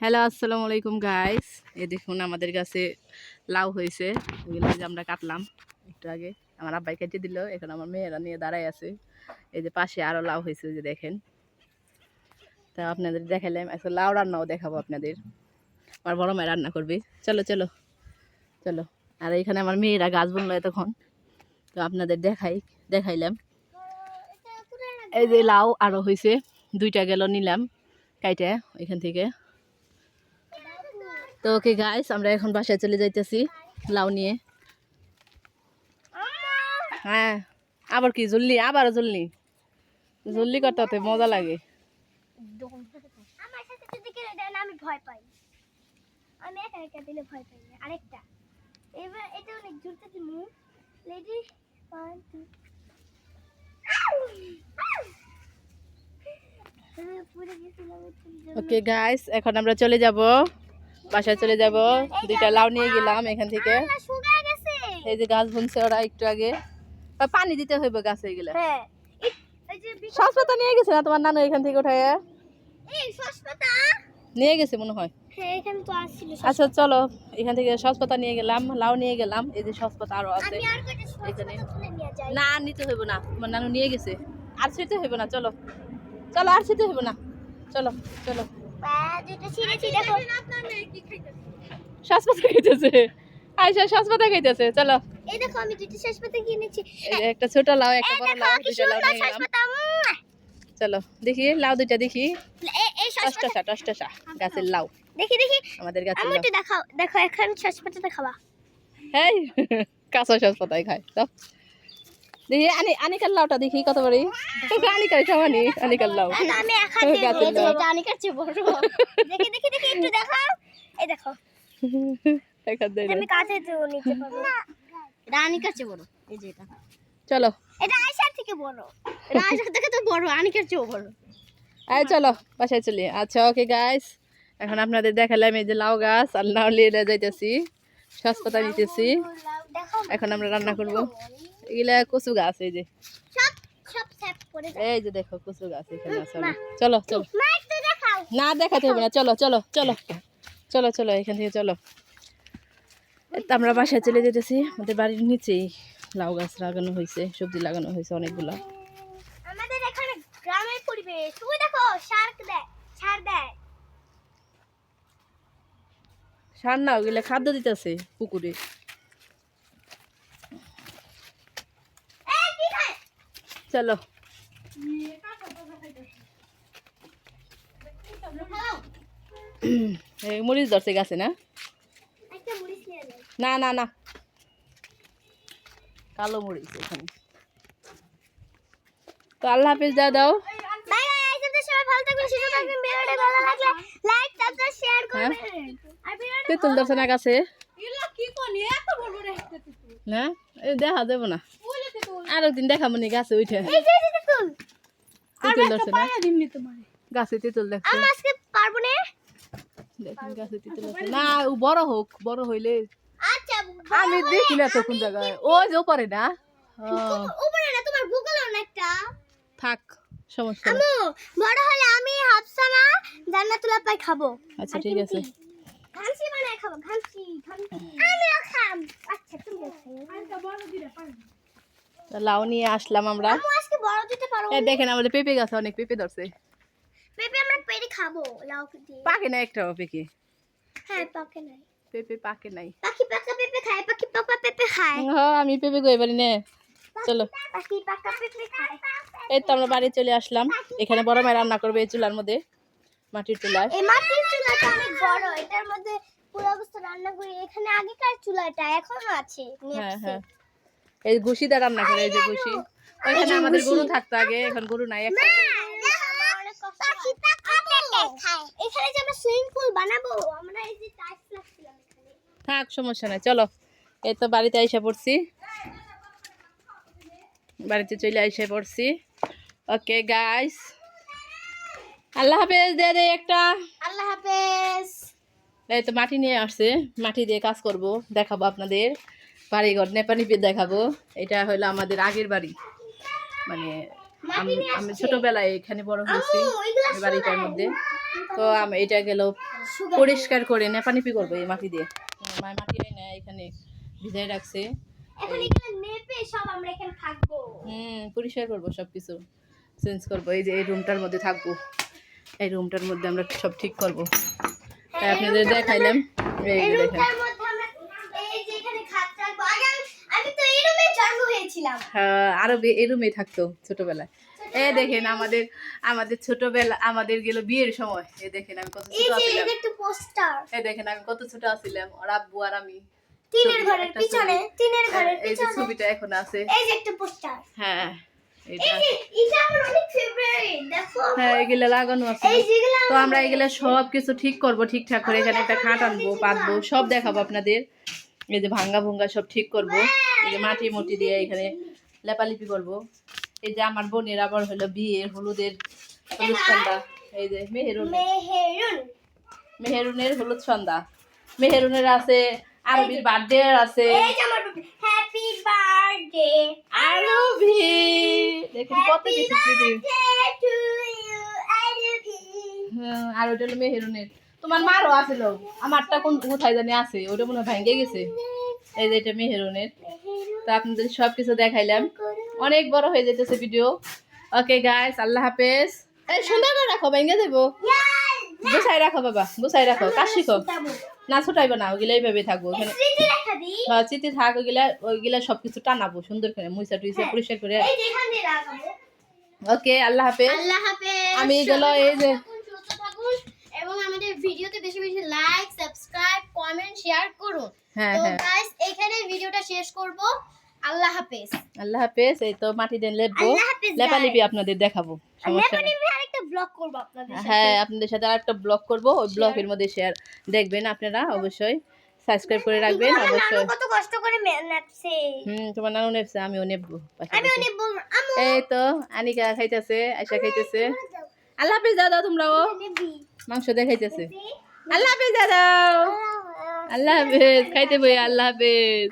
Hello আসসালামু আলাইকুম guys এই দেখুন, আমাদের কাছে লাউ হয়েছে। এগুলো যে আমরা কাটলাম একটু আগে, আমার আব্বাই কেটে দিল। এখন আমার মেয়েরা নিয়ে দাঁড়ায় আছে। এই যে পাশে আরও লাউ হয়েছে যে দেখেন। তা আপনাদের দেখালাম এখন লাউ রান্নাও দেখাবো আপনাদের। আমার বড় মেয়ে রান্না করবে। চলো চলো চলো। আর এখানে আমার মেয়েরা গাছ বুনলো এতক্ষণ। তো আপনাদের দেখাই, দেখাইলাম। এই যে লাউ আরও হয়েছে। দুইটা গেল নিলাম। কাইটা এখান থেকে। তো ওকে গাইস আমরা এখন বাসায় চলে যাইতেছি লাউ নিয়ে। হ্যাঁ আবার কি জললি আবারও জললি জললি করতে মজা লাগে। আমার সাথে যদি কেউ দেয় না আমি ভয় পাই। আমি একা একা দিলে ভয় পাই আরেকটা। এবার এটা অনেক জোরতে দিমু। Ready one two okay guys এখন আমরা চলে যাব। বাসায় চলে যাব। দুইটা লাউ নিয়ে গেলাম এখান থেকে। এই যে গাছ বুনছে ওরা একটু আগে। পানি দিতে হইবে গাছে এগুলা। হ্যাঁ বি- সসপাতা নিয়ে গেছে না তোমার নানু এখান থেকে উঠায় নিয়ে গেছে মনে হয়। আচ্ছা চলো এখান থেকে সসপাতা নিয়ে গেলাম লাউ নিয়ে গেলাম। এই যে সসপাতা আরও আছে। এখানে। না আর নিতে হইব না। তোমার নানু নিয়ে গেছে। আর ছিঁড়তে হইব না চলো। চলো আর ছিঁড়তে হইব না। চলো চলো। দুটো সসপাতা খাইতেছে? আয়সা সসপাতা খাইতেছে চলো। এই দেখো আমি দুটো সসপাতা কিনেছি একটা ছোট লাউ একটা বড় দেখো লাউ কি লাউ নিয়ে চলো দেখি লাউ দুইটা দেখি। টসটসা টসটসা গাছের লাউ। দেখি দেখি। আমাদের গাছের আমি একটু দেখাও দেখো এখন সসপাতাটা খাওয়া। হেই কাঁচা সসপাতাই খায় দাও দেখি আনি আনিকার লাউটা দেখি কত বড় তোকে আনিকার খাওয়ানি আনিকার লাউ। আমি একাতে গাছের দিয়েছি লাউ। এটা অনেকের চেয়ে বড় দেখি দেখি দেখি একটু দেখাও। এই দেখো। দেখা না। আমি কাছে তো নিতে পারব এটা অনেকের চেয়ে বড়। এই যে এটা। চলো। এটা আয়সার থেকে বড়। এটা থেকে তো বড় চেয়েও বড়। আয় চলো বাসায় চলি। আচ্ছা ওকে গাইস এখন আপনাদের দেখালাম এই যে লাউ গাছ আর লাউ নিয়ে যাইতেছি। সসপাতা নিতেছি। এখন আমরা রান্না করব। এগুলা কচু গাছ এই যে। এই যে দেখো কচু গাছ এখানে আছে চলো চলো। না দেখাতে হবে না চলো চলো চলো। চলো চলো এখান থেকে চলো। আমরা বাসায় চলে যেতেছি আমাদের বাড়ির নিচেই লাউ গাছ লাগানো হয়েছে সবজি লাগানো হয়েছে অনেকগুলা। আমাদের এখানে গ্রামের পরিবেশ। ওই দেখো শার্ক দেয় সার দেয়। সার না ওগুলা খাদ্য দিতেছে পুকুরে এই কি খায় চলো। এই মরিচ ধরছে গাছে না? না না না। কালো মরিচ এখানে। তো আল্লাহ হাফিজ দাও দাও। তেঁতুল ধরছে না গাছে না? দেখা যাব না। আর একদিন দেখাবো নি গাছে উঠে। তেঁতুল ধরছে না? গাছে তেঁতুল দেখছে পারব না। দেখুন গাছে তেঁতুল না ও বড় হোক বড় হইলে। আচ্ছা আমি দেখি না তো কোন জায়গায়। ওই যে করে না। ও, উপরে না তোমার থাক সমস্যা। আমু বড় হলে আমি হাফসানা খাব। আচ্ছা ঠিক আছে। বানায় খাব আমিও খাম। আচ্ছা তুমি তা লাউ নিয়ে আসলাম আমরা। আমু আজকে বড় দিতে পারো। এই দেখেন আমাদের পেঁপে গাছে অনেক পেঁপে ধরছে। পেঁপে আমরা পেরে খাব লাউ দিয়ে। পাকে না একটাও পেকে হ্যাঁ পাকে নাই। পেঁপে পাকে নাই। পাখি পাকা পেঁপে খায় পাখি পাকা পেঁপে খায়। হ্যাঁ আমি পেঁপে গই পারি নে। চলো। পাখি পাকা পেঁপে খায়। এই তো আমরা বাড়ি চলে আসলাম। এখানে বড় মায় রান্না করবে এই চুলার মধ্যে মাটির চুলায়। এই মাটির চুলাটা অনেক বড় এটার মধ্যে পুরো অবস্থা রান্না করি এখানে আগেকার চুলাটা এখনও আছে হ্যাঁ হ্ঁ এই ঘুষিটা রান্না করে এই যে ঘুষি। ওইখানে আমাদের গরু থাকতো আগে এখন গরু নাই একটা এখানে যে আমরা সুইমিং পুল বানাবো আমরা এই যে টাইলস লাগছিলাম এখানে। থাক সমস্যা নাই চলো। এই তো বাড়িতে আইসা পড়ছি। বাড়িতে চলে আইসা পড়ছি। ওকে গাইস আল্লাহ হাফেজ দে দে একটা। আল্লাহ হাফেজ। এই তো মাটি নিয়ে আসছে মাটি দিয়ে কাজ করব দেখাবো আপনাদের। বাড়িঘর নেপানিপে দেখাবো। এটা হলো আমাদের আগের বাড়ি। মানে আমি। ছোটবেলায় এখানে বড় হয়েছি বাড়িটার মধ্যে। তো আমি এটা গেল পরিষ্কার করে নেপানিপি করব এই মাটি দিয়ে। মায়ের মাটি না এখানে ভিজাই রাখছে। হুম পরিষ্কার করব সব কিছু চেঞ্জ করব এই যে এই রুমটার মধ্যে থাকব। এই রুমটার মধ্যে আমরা সব ঠিক করব। তাই আপনাদের দেখাইলাম। এই এই দেখেন রুমটার মধ্যে আমরা এই যে এখানে খাট রাখব আগে আমি- আমি তো এই রুমে জন্ম হ্যাঁ, আরও এই রুমেই থাকতো ছোটবেলায়। এই দেখেন আমাদের আমাদের ছোটবেলা আমাদের গেল বিয়ের সময়। এ দেখেন আমি কত ছোট ছিলাম একটু পোস্টার এই দেখেন আমি কত ছোট ছিলাম আর আব্বু আর আমি। টিনের ঘরের পিছনে টিনের ঘরের এই যে ছবিটা এখন আছে। এই যে একটা পোস্টার হ্যাঁ হ্যাঁ এগুলো লাগানো আছে। তো আমরা এগুলো সব কিছু ঠিক করব ঠিকঠাক করে এখানে একটা খাট আনব পাতবো সব দেখাবো আপনাদের। এই যে ভাঙ্গা ভুঙ্গা সব ঠিক করব। এই যে মাটি মুটি দিয়ে এখানে লেপালিপি করব। এই যে আমার বোনের আবার হলো বিয়ের হলুদের হলুদ সন্ধ্যা এই যে মেহেরুন। মেহেরুন। মেহেরুনের হলুদ সন্ধ্যা মেহেরুনের আছে আরবির বার্থডে আছে। Happy birthday. আরবি। দেখেন কত কিছু হ্যাঁ, আর ওটা হলো মেহেরুনের। তোমার মারও আছিল আমারটা কোন কোথায় জানি আছে ওটা মনে হয় ভেঙে গেছে। এই যে এটা মেহেরুনের। তো আপনাদের সব কিছু দেখাইলাম। অনেক বড় হয়ে যেতেছে ভিডিও ওকে গাইস আল্লাহ হাফেজ। এই সুন্দর করে রাখো ভেঙে দেবো। গুছাই রাখো বাবা গুছাই রাখো কাজ শিখো। না ছোটাইবো না ওগুলো এইভাবে থাকব। ওখানে হ্যাঁ, চিঠি থাক ওইগুলা ওইগুলা সব কিছু টানাবো সুন্দর করে মুইসা টুইসা পরিষ্কার করে। ওকে আল্লাহ হাফেজ। আল্লাহ হাফেজ। আমি এগুলো এই যে এবং আমাদের ভিডিওতে বেশি বেশি লাইক সাবস্ক্রাইব কমেন্ট শেয়ার করুন। হ্যাঁ হ্যাঁ। এখানে ভিডিওটা শেষ করব। আল্লাহ হাফেজ। আল্লাহ হাফেজ এই তো মাটি দেন লেপবো। লেপালিপি আপনাদের দেখাবো সমস্যা ব্লগ করব আপনাদের সাথে। হ্যাঁ আপনাদের সাথে আরেকটা ব্লগ করব ওই ব্লগের মধ্যে শেয়ার দেখবেন আপনারা অবশ্যই। সাবস্ক্রাইব করে রাখবেন অবশ্যই। কত কষ্ট করে নেপছে। হুম তোমার নানু নেপছে আমিও নেব আমি অনেক বলব এই তো আনিকা খাইতেছে আয়সা খাইতেছে। আল্লাহ হাফিজ দাদা তোমরাও। মাংস দেখাইতেছে আল্লাহ হাফিজ দাদা আল্লাহ হাফিজ। খাইতে বই আল্লাহ হাফিজ।